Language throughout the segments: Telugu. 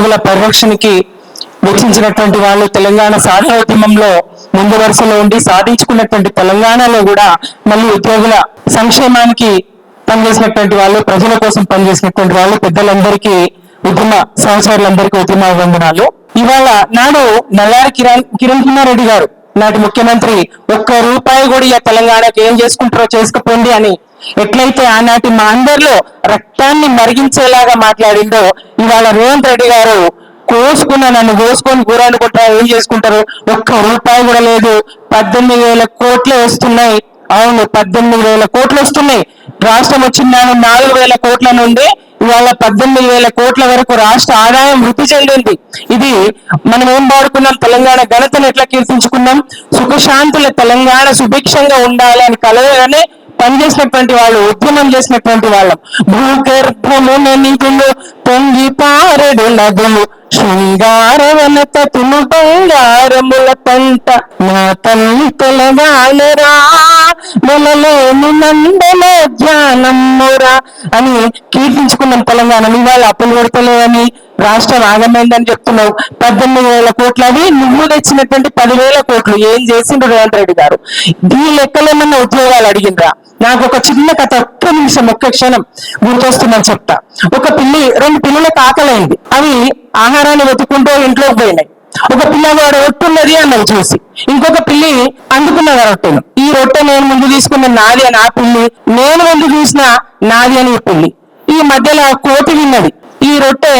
ఉద్యోగుల పరిరక్షణకి వెచ్చించినటువంటి వాళ్ళు తెలంగాణ సాధనోద్యమంలో ముందు వరుసలో ఉండి సాధించుకున్నటువంటి తెలంగాణలో కూడా మళ్ళీ ఉద్యోగుల సంక్షేమానికి పనిచేసినటువంటి వాళ్ళు ప్రజల కోసం పనిచేసినటువంటి వాళ్ళు పెద్దలందరికీ ఉద్యమ సహచరులందరికీ ఉద్యమ వందనాలు. ఇవాళ నాడు నల్లారి కిరణ్ కిరణ్ కుమార్ రెడ్డి గారు నాటి ముఖ్యమంత్రి ఒక్క రూపాయి కూడా ఈ తెలంగాణకి ఏం చేసుకుంటారో చేసుకుపోండి అని ఎట్లయితే ఆనాటి మా అందరిలో రక్తాన్ని మరిగించేలాగా మాట్లాడిందో ఇవాళ రేవంత్ రెడ్డి గారు కోసుకున్న నన్ను కోసుకొని కూరాడుకుంటారు ఏం చేసుకుంటారు? ఒక్క రూపాయి కూడా లేదు. పద్దెనిమిది వేల కోట్లు వస్తున్నాయి. అవును పద్దెనిమిది వేల కోట్లు వస్తున్నాయి. రాష్ట్రం వచ్చిన నాలుగు వేల కోట్ల నుండి ఇవాళ పద్దెనిమిది వేల కోట్ల వరకు రాష్ట్ర ఆదాయం వృద్ధి చెందింది. ఇది మనం ఏం వాడుకున్నాం? తెలంగాణ ఘనతను ఎట్లా కీర్తించుకున్నాం? సుఖశాంతుల తెలంగాణ సుభిక్షంగా ఉండాలి అని కలగానే పనిచేసినటువంటి వాళ్ళు ఉద్యమం చేసినటువంటి వాళ్ళం. భూగర్భము నిధులు పొంగి పారెడు నదులు శృంగారవనత తులు బంగారముల పంట నా తల్లి తెలగానరా నెలలోని నందన ధ్యానమ్మురా అని కీర్తించుకున్నాం తెలంగాణ ఇవాళ అప్పులు కొడతలేదని రాష్ట్రం ఆగమైందని చెప్తున్నావు? పద్దెనిమిది వేల కోట్లు అవి నువ్వు తెచ్చినటువంటి పదివేల కోట్లు. ఏం చేసిండు రేవంత్ రెడ్డి గారు? దీని లెక్కలేమన్నా ఉద్యోగాలు అడిగిండ్రా? నాకు ఒక చిన్న కథ ఒక్క నిమిషం ఒక్క క్షణం గుర్తొస్తుందని చెప్తా. ఒక పిల్లి రెండు పిల్లలకు ఆకలైంది అవి ఆహారాన్ని వెతుకుంటూ ఇంట్లోకి పోయినాయి. ఒక పిల్లవాడు రొట్టున్నది అన్నది చూసి. ఇంకొక పిల్లి అందుకున్నది రొట్టెను. ఈ రొట్టె నేను ముందు తీసుకున్న నాది అని ఆ పిల్లి నేను ముందు చూసిన నాది అని ఈ పిల్లి. ఈ మధ్యలో కోతి విన్నది. ఈ రొట్టె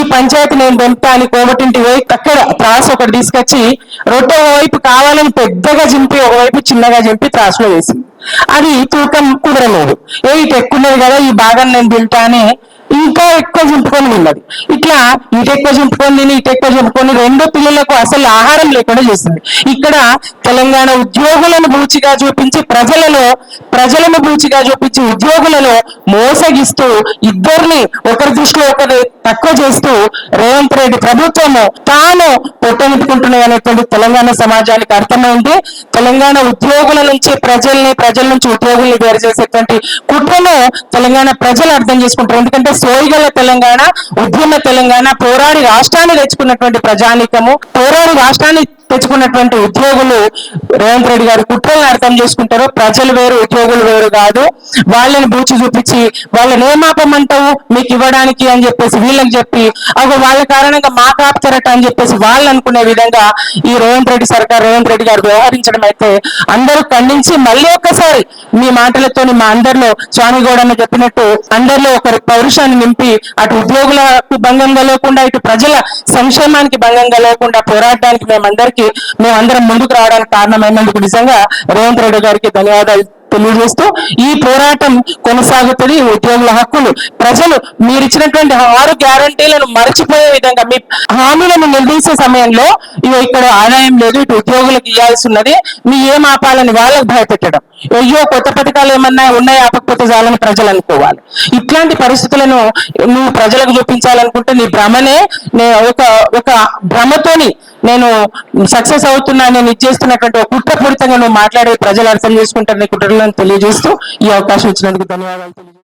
ఈ పంచాయతీ నేను దొంతా అని కోమటింటి పోయి అక్కడ త్రాస్ ఒకటి తీసుకొచ్చి రొట్టె ఒకవైపు కావాలని పెద్దగా చింపి ఒకవైపు చిన్నగా చింపి త్రాసులో వేసింది. అది తూకం కుదరలేదు. ఏ ఇటు ఎక్కున్నది కదా ఈ భాగాన్ని నేను తింటానే. ఇంకా ఎక్కువ చింపుకొని ఉన్నది ఇట్లా ఇటు ఎక్కువ చింపుకొని తిని ఇటు ఎక్కువ చింపుకొని రెండు పిల్లలకు అసలు ఆహారం లేకుండా చేసింది. ఇక్కడ తెలంగాణ ఉద్యోగులను బూచిగా చూపించి ప్రజలలో ప్రజలను బూచిగా చూపించి ఉద్యోగులను మోసగిస్తూ ఇద్దరిని ఒకరి దృష్టిలో ఒకరు తక్కువ చేస్తూ రేవంత్ రెడ్డి ప్రభుత్వము తాను పొట్టనిట్టుకుంటున్నాయి అనేటువంటి తెలంగాణ సమాజానికి అర్థమైంది. తెలంగాణ ఉద్యోగుల నుంచి ప్రజల్ని ప్రజల నుంచి ఉద్యోగుల్ని వేరు చేసేటువంటి కుట్రను తెలంగాణ ప్రజలు అర్థం చేసుకుంటారు. ఎందుకంటే సోయిగల తెలంగాణ ఉద్యమ తెలంగాణ పోరాడి రాష్ట్రాన్ని తెచ్చుకున్నటువంటి ప్రజానీకము పోరాడి రాష్ట్రాన్ని తెచ్చుకున్నటువంటి ఉద్యోగులు రేవంత్ రెడ్డి గారు కుట్రలను అర్థం చేసుకుంటారు ప్రజలు వేరు ఉద్యోగులు వేరు కాదు. వాళ్ళని బూచి చూపించి వాళ్ళని ఏమాపమంటావు మీకు ఇవ్వడానికి అని చెప్పేసి వీళ్ళకి చెప్పి అవి వాళ్ళ కారణంగా మా ఆపుతారట అని చెప్పేసి వాళ్ళు అనుకునే విధంగా ఈ రేవంత్ రెడ్డి సర్కార్ రేవంత్ రెడ్డి గారు వ్యవహరించడం అయితే అందరూ ఖండించి మళ్ళీ ఒక్కసారి మీ మాటలతోని మా అందరిలో స్వామి గౌడన్న చెప్పినట్టు అందరిలో ఒకరి పౌరుషాన్ని నింపి అటు ఉద్యోగులకు భంగం కలగకుండా ఇటు ప్రజల సంక్షేమానికి భంగం కలగకుండా పోరాడడానికి మేమందరికీ మేమందరం ముందుకు రావడానికి కారణమైనందుకు నిజంగా రేవంత్ రెడ్డి గారికి ధన్యవాదాలు తెలియజేస్తూ ఈ పోరాటం కొనసాగుతుంది ఉద్యోగుల హక్కులు. ప్రజలు మీరు ఇచ్చినటువంటి ఆరు గ్యారంటీలను మర్చిపోయే విధంగా మీ హామీలను నిలదీసే సమయంలో ఇవి ఇక్కడ ఆదాయం లేదు ఇటు ఉద్యోగులకు ఇవ్వాల్సి ఉన్నది. మీ ఏం ఆపాలని వాళ్ళకు భయపెట్టడం. అయ్యో కొత్త పథకాలు ఏమన్నా ఉన్నాయి? ఆపకపోతే చాలని ప్రజలు అనుకోవాలి. ఇట్లాంటి పరిస్థితులను నువ్వు ప్రజలకు చూపించాలనుకుంటే నీ భ్రమనే నే- ఒక ఒక భ్రమతోని నేను సక్సెస్ అవుతున్నా నేను ఇచ్చేస్తున్నటువంటి ఒక కుట్రపూరితంగా నువ్వు మాట్లాడే ప్రజలు అర్థం చేసుకుంటారు నీ కుట్రలను తెలియజేస్తూ ఈ అవకాశం ఇచ్చినందుకు ధన్యవాదాలు తెలియజేస్తున్నాను.